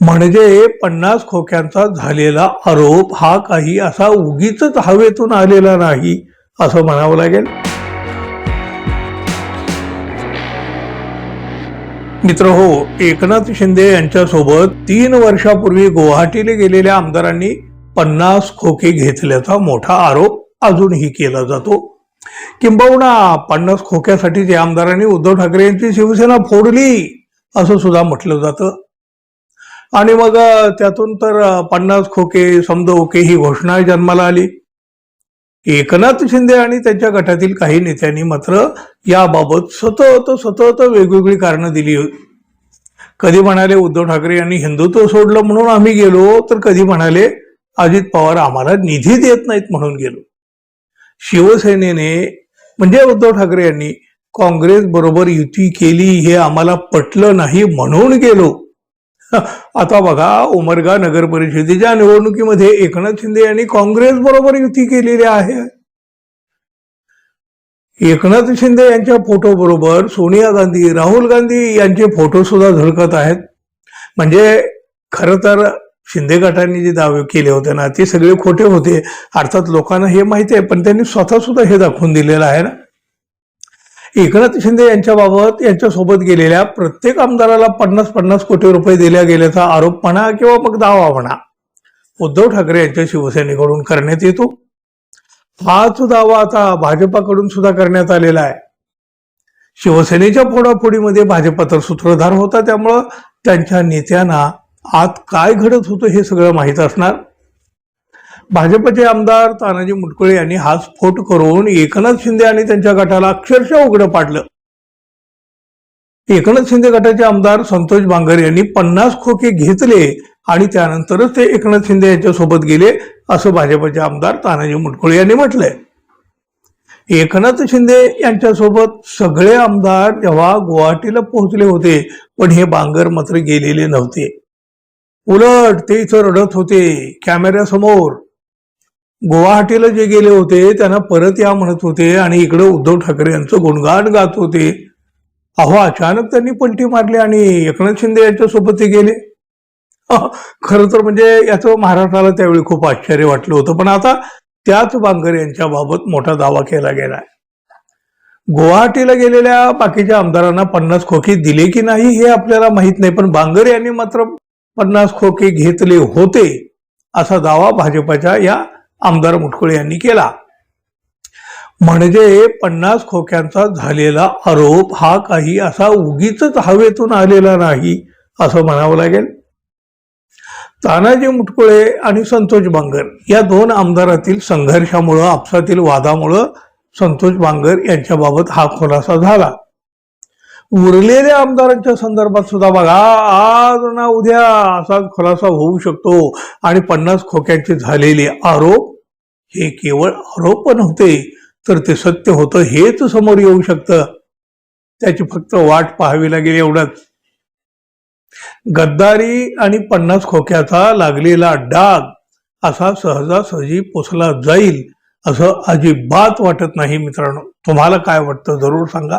म्हणजे पन्नास खोक्यांचा झालेला आरोप हा काही असा उगीच हवेतून आलेला नाही असं म्हणावं लागेल. मित्र हो एकनाथ शिंदे यांच्यासोबत तीन वर्षापूर्वी गुवाहाटीला गेलेल्या आमदारांनी पन्नास खोके घेतल्याचा मोठा आरोप अजूनही केला जातो. किंबहुना पन्नास खोक्यासाठी त्या आमदारांनी उद्धव ठाकरे यांची शिवसेना फोडली असं सुद्धा म्हटलं जातं. आणि मग त्यातून तर पन्नास खोके समद ओके ही घोषणा जन्माला आली. एकनाथ शिंदे आणि त्यांच्या गटातील काही नेत्यांनी मात्र याबाबत सतत सतत वेगवेगळी कारणं दिली कधी म्हणाले उद्धव ठाकरे यांनी हिंदुत्व सोडलं म्हणून आम्ही गेलो तर कधी म्हणाले अजित पवार आम्हाला निधी देत नाहीत म्हणून गेलो. शिवसेनेने म्हणजे उद्धव ठाकरे यांनी काँग्रेस बरोबर युती केली हे आम्हाला पटलं नाही म्हणून गेलो. आता बघा उमरगा नगर परिषदेच्या निवडणुकीमध्ये एकनाथ शिंदे यांनी काँग्रेस बरोबर युती केलेली आहे. एकनाथ शिंदे यांच्या फोटो बरोबर सोनिया गांधी राहुल गांधी यांचे फोटो सुद्धा झळकत आहेत. म्हणजे खरं तर शिंदे गटांनी जे दावे केले होते ना ते सगळे खोटे होते. अर्थात लोकांना हे माहिती आहे पण त्यांनी स्वतः सुद्धा हे दाखवून दिलेलं आहे ना. एकनाथ शिंदे यांच्याबाबत यांच्यासोबत गेलेल्या प्रत्येक आमदाराला पन्नास पन्नास कोटी रुपये दिल्या गेल्याचा आरोप म्हणा किंवा मग दावा म्हणा उद्धव ठाकरे यांच्या शिवसेनेकडून करण्यात येतो. हाच दावा आता भाजपाकडून सुद्धा करण्यात आलेला आहे. शिवसेनेच्या फोडाफोडीमध्ये भाजपा तर सूत्रधार होता त्यामुळं त्यांच्या नेत्यांना आत काय घडत होतं हे सगळं माहीत असणार. भाजपचे आमदार तानाजी मुटकुळे यांनी हा स्फोट करून एकनाथ शिंदे आणि त्यांच्या गटाला अक्षरशः उघडं पाडलं. एकनाथ शिंदे गटाचे आमदार संतोष बांगर यांनी पन्नास खोके घेतले आणि त्यानंतरच ते एकनाथ शिंदे यांच्यासोबत गेले असं भाजपचे आमदार तानाजी मुटकुळे यांनी म्हटलंय. एकनाथ शिंदे यांच्यासोबत सगळे आमदार जेव्हा गुवाहाटीला पोहोचले होते पण हे बांगर मात्र गेलेले नव्हते. उलट ते इथं रडत होते कॅमेऱ्यासमोर. गुवाहाटीला जे गेले होते त्यांना परत या म्हणत होते आणि इकडे उद्धव ठाकरे यांचं गुणगान गात होते. अहो अचानक त्यांनी पलटी मारली आणि एकनाथ शिंदे यांच्यासोबत ते गेले खरं तर म्हणजे याचं महाराष्ट्राला त्यावेळी खूप आश्चर्य वाटलं होतं पण आता त्याच बांगर यांच्या बाबत मोठा दावा केला गेलाय. गुवाहाटीला गेलेल्या बाकीच्या आमदारांना पन्नास खोके दिले की नाही हे आपल्याला माहीत नाही पण बांगर यांनी मात्र पन्नास खोके घेतले होते असा दावा भाजपाच्या या आमदार मुटकुळे यांनी केला. म्हणजे पन्नास खोक्यांचा झालेला आरोप हा काही असा उगीच हवेतून आलेला नाही असं म्हणावं लागेल. तानाजी मुटकुळे आणि संतोष बांगर या दोन आमदारातील संघर्षामुळं आपसातील वादामुळं संतोष बांगर यांच्याबाबत हा खुलासा झाला. उरलेल्या आमदारांच्या संदर्भात सुद्धा बघा आज ना उद्या असाच खुलासा होऊ शकतो. आणि पन्नास खोक्यांचे झालेले आरोप हे केवळ आरोप नव्हते तर ते सत्य होतं हेच समोर येऊ शकतं. त्याची फक्त वाट पाहावी लागेल एवढंच. गद्दारी आणि पन्नास खोक्याचा लागलेला डाग असा सहजासहजी पुसला जाईल असं अजिबात वाटत नाही मित्रांनो. तुम्हाला काय वाटतं जरूर सांगा.